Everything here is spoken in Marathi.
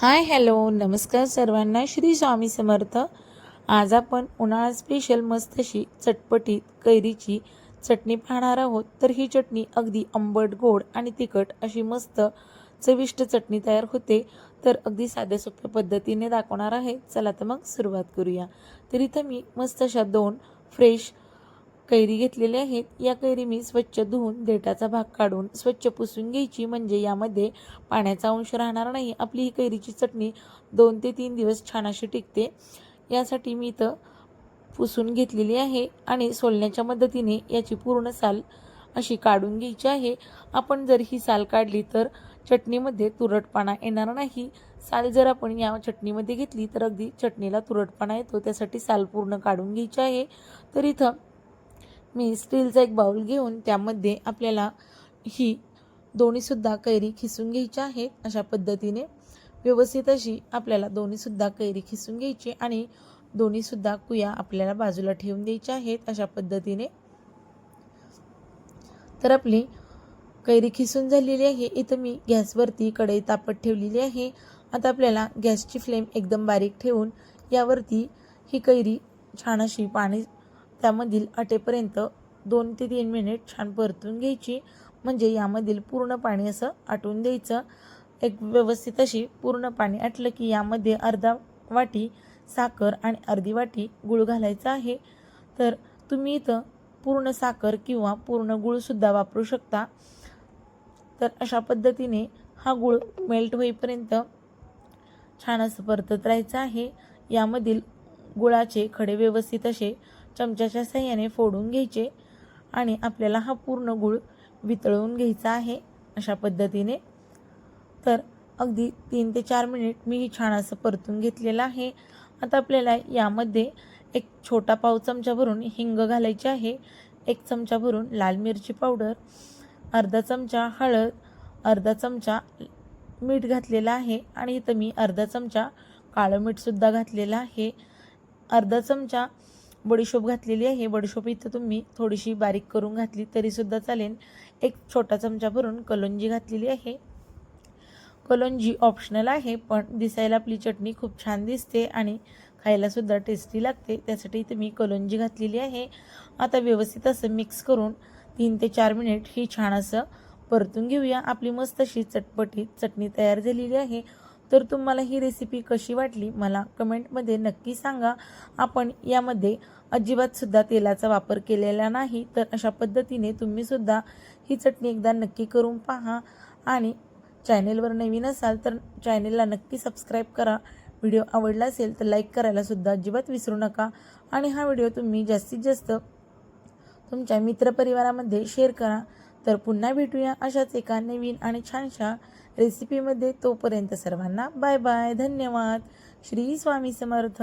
हाय हॅलो नमस्कार सर्वांना. श्री स्वामी समर्थ. आज आपण उन्हाळा स्पेशल मस्त अशी चटपटीत कैरीची चटणी पाहणार आहोत. तर ही चटणी अगदी आंबट गोड आणि तिखट अशी मस्त चविष्ट चटणी तयार होते. तर अगदी साध्या सोप्या पद्धतीने दाखवणार आहे. चला तर मग सुरुवात करूया. तर इथं मी मस्त अशा दोन फ्रेश कैरी घेतलेल्या आहेत. या कैरी मी स्वच्छ धुवून देठाचा भाग काढून स्वच्छ पुसून घ्यायची. म्हणजे यामध्ये पाण्याचा अंश राहणार नाही. आपली ही कैरीची चटणी दोन ते तीन दिवस छान अशी टिकते. यासाठी मी इथं पुसून घेतलेली आहे आणि सोलण्याच्या मदतीने याची पूर्ण साल अशी काढून घ्यायची आहे. आपण जर ही साल काढली तर चटणीमध्ये तुरटपणा येणार नाही. साल जर आपण या चटणीमध्ये घेतली तर अगदी चटणीला तुरटपणा येतो. त्यासाठी साल पूर्ण काढून घ्यायची आहे. तर इथं मी स्टीलचा एक बाउल घेऊन त्यामध्ये आपल्याला ही दोन्हीसुद्धा कैरी खिसून घ्यायची आहे. अशा पद्धतीने व्यवस्थित अशी आपल्याला दोन्हीसुद्धा कैरी खिसून घ्यायची आणि दोन्हीसुद्धा कुया आपल्याला बाजूला ठेवून द्यायच्या आहेत अशा पद्धतीने. तर आपली कैरी खिसून झालेली आहे. इथं मी गॅसवरती कढई तापत ठेवलेली आहे. आता आपल्याला गॅसची फ्लेम एकदम बारीक ठेवून यावरती ही कैरी छान अशी पाणी त्यामधील अटेपर्यंत दोन ते तीन मिनिट छान परतून घ्यायची. म्हणजे यामधील पूर्ण पाणी असं आटून द्यायचं. एक व्यवस्थित अशी पूर्ण पाणी आटलं की यामध्ये अर्धा वाटी साखर आणि अर्धी वाटी गूळ घालायचा आहे. तर तुम्ही इथं पूर्ण साखर किंवा पूर्ण गूळसुद्धा वापरू शकता. तर अशा पद्धतीने हा गूळ मेल्ट होईपर्यंत छान असं परतत राहायचं आहे. यामधील गुळाचे खडे व्यवस्थित असे चमच्याच्या साह्याने फोडून घ्यायचे आणि आपल्याला हा पूर्ण गूळ वितळवून घ्यायचा आहे अशा पद्धतीने. तर अगदी तीन ते चार मिनिट मी ही छान असं परतून घेतलेलं आहे. आता आपल्याला यामध्ये एक छोटा पाव चमचा भरून हिंग घालायची आहे. एक चमचा भरून लाल मिरची पावडर अर्धा चमचा हळद अर्धा चमचा मीठ घातलेलं आहे आणि इथं मी अर्धा चमचा काळं मीठसुद्धा घातलेलं आहे. अर्धा चमचा बडीशोप घातलेली आहे. बडीशोप इथं तुम्ही थोडीशी बारीक करून घातली तरीसुद्धा चालेल. एक छोटा चमचा भरून कलोंजी घातलेली आहे. कलोंजी ऑप्शनल आहे पण दिसायला आपली चटणी खूप छान दिसते आणि खायलासुद्धा टेस्टी लागते. त्यासाठी इथं मी कलोंजी घातलेली आहे. आता व्यवस्थित असं मिक्स करून तीन ते चार मिनिट ही छान असं परतून घेऊया. आपली मस्त अशी चटपटीत चटणी तयार झालेली आहे. तर तुम्हाला ही रेसिपी कशी वाटली मला कमेंटमध्ये नक्की सांगा. आपण यामध्ये अजिबातसुद्धा तेलाचा वापर केलेला नाही तर अशा पद्धतीने तुम्हीसुद्धा ही चटणी एकदा नक्की करून पहा. आणि चॅनेलवर नवीन असाल तर चॅनेलला नक्की सबस्क्राईब करा. व्हिडिओ आवडला असेल तर लाईक करायलासुद्धा अजिबात विसरू नका. आणि हा व्हिडिओ तुम्ही जास्तीत जास्त तुमच्या मित्रपरिवारामध्ये शेअर करा. तर पुन्हा भेटूया अशाच एका नवीन आणि छानशा रेसिपीमध्ये तोपर्यंत सर्वांना बाय बाय. धन्यवाद. श्री स्वामी समर्थ.